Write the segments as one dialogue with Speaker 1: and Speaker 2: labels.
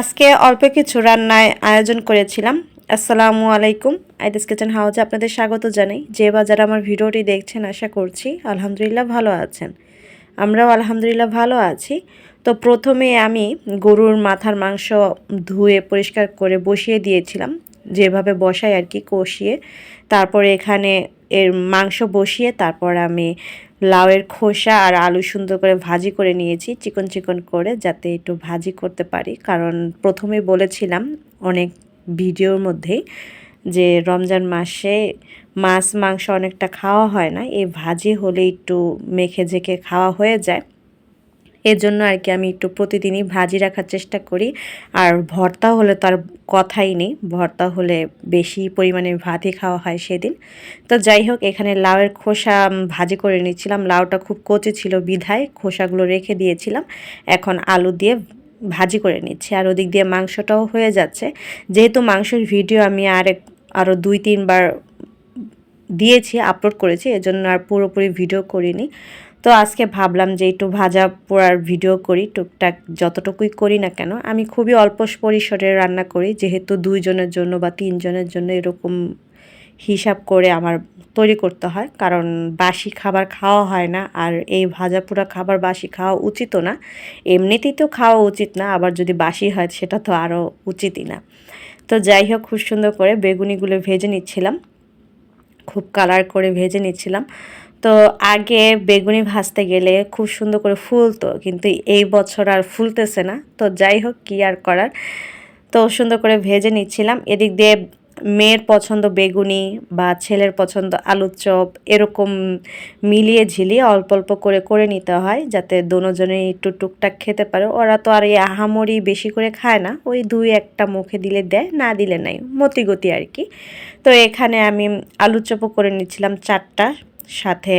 Speaker 1: আজকে অল্প কিছু রান্নায় আয়োজন করেছিলাম। আসসালামু আলাইকুম। আইদিস কিচেন হাউজে আপনাদের স্বাগত জানাই। যে বা যারা আমার ভিডিওটি দেখছেন, আশা করছি আলহামদুলিল্লাহ ভালো আছেন। আমরাও আলহামদুলিল্লাহ ভালো আছি। তো প্রথমে আমি গরুর মাথার মাংস ধুয়ে পরিষ্কার করে বসিয়ে দিয়েছিলাম। যেভাবে বসাই আর কি, কষিয়ে। তারপরে এখানে এর মাংস বসিয়ে তারপর আমি লাউয়ের খোসা আর আলু সুন্দর করে ভাজি করে নিয়েছি, চিকন চিকন করে, যাতে একটু ভাজি করতে পারি। কারণ প্রথমে বলেছিলাম অনেক ভিডিওর মধ্যেই যে রমজান মাসে মাছ মাংস অনেকটা খাওয়া হয় না, এই ভাজি হলে একটু মেখে ঝেঁকে খাওয়া হয়ে যায়। এর জন্য আর কি আমি একটু প্রতিদিনই ভাজি রাখার চেষ্টা করি। আর ভর্তা হলে তো আর কথাই নেই, ভর্তা হলে বেশি পরিমাণে ভাতই খাওয়া হয় সেদিন। তো যাই হোক, এখানে লাউয়ের খোসা ভাজি করে নিচ্ছিলাম। লাউটা খুব কচি ছিল বিধায়, খোসাগুলো রেখে দিয়েছিলাম। এখন আলু দিয়ে ভাজি করে নিচ্ছি। আর ওদিক দিয়ে মাংসটাও হয়ে যাচ্ছে। যেহেতু মাংসের ভিডিও আমি আরেক আরও দুই, তিনবার দিয়েছি, আপলোড করেছি, এজন্য আর পুরোপুরি ভিডিও করিনি। তো আজকে ভাবলাম যে একটু ভাজা পোড়ার ভিডিও করি, টুকটাক যতটুকুই করি না কেন, আমি খুবই অল্প পরিসরে রান্না করি, যেহেতু দুইজনের জন্য বা তিনজনের জন্য এরকম হিসাব করে আমার তৈরি করতে হয়, কারণ বাসি খাবার খাওয়া হয় না, আর এই ভাজা পোড়া খাবার বাসি খাওয়া উচিতও না, এমনিতেই তো খাওয়া উচিত না, আবার যদি বাসি হয় সেটা তো আরও উচিতই না। তো যাই হোক, খুব সুন্দর করে বেগুনিগুলো ভেজে নিচ্ছিলাম, খুব কালার করে ভেজে নিচ্ছিলাম তো আগে বেগুনি ভাজতে গেলে খুব সুন্দর করে ফুলতো, কিন্তু এই বছর আর ফুলতেছে না। তো যাই হোক, কী আর করার। তো সুন্দর করে ভেজে নিচ্ছিলাম। এদিক দিয়ে মেয়ের পছন্দ বেগুনি বা ছেলের পছন্দ আলুর চপ, এরকম মিলিয়ে ঝিলিয়ে অল্প অল্প করে করে নিতে হয়, যাতে দোনোজনে একটু টুকটাক খেতে পারে। ওরা তো আর এই আহামরি বেশি করে খায় না, ওই দুই একটা মুখে দিলে দেয়, না দিলে নাই, মতিগতি আর কি। তো এখানে আমি আলুর চপও করে নিচ্ছিলাম চারটা। সাথে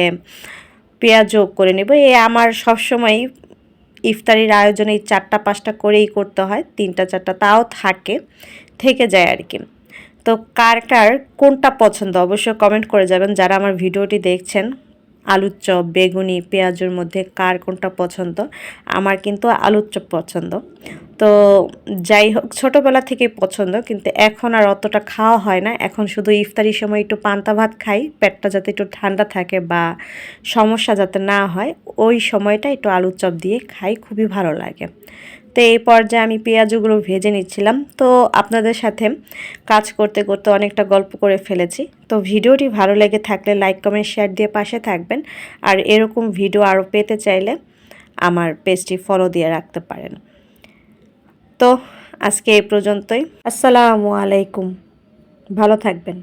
Speaker 1: পেঁয়াজ যোগ করে নেব। এ আমার সবসময় ইফতারির আয়োজনে এই চারটা, পাঁচটা করেই করতে হয়, তিনটা, চারটা তাও থাকে, থেকে যায় আর কি। তো কার কার কোনটা পছন্দ অবশ্যই কমেন্ট করে যাবেন। যারা আমার ভিডিওটি দেখছেন আলুর চপ, বেগুনি, পেঁয়াজের মধ্যে কার কোনটা পছন্দ? আমার কিন্তু আলুর চপ পছন্দ। তো যাই হোক, ছোটোবেলা থেকেই পছন্দ, কিন্তু এখন আর অতটা খাওয়া হয় না। এখন শুধু ইফতারির সময় একটু পান্তা ভাত খাই, পেটটা যাতে একটু ঠান্ডা থাকে বা সমস্যা যাতে না হয়, ওই সময়টা একটু আলুর চপ দিয়ে খাই, খুবই ভালো লাগে। তো এই পর্যায়ে আমি পেঁয়াজগুলো ভেজে নিচ্ছিলাম। তো আপনাদের সাথে কাজ করতে করতে অনেকটা গল্প করে ফেলেছি। তো ভিডিওটি ভালো লেগে থাকলে লাইক, কমেন্ট, শেয়ার দিয়ে পাশে থাকবেন। আর এরকম ভিডিও আরও পেতে চাইলে আমার পেজটি ফলো দিয়ে রাখতে পারেন। তো আজকে এই পর্যন্তই। আসসালামু আলাইকুম। ভালো থাকবেন।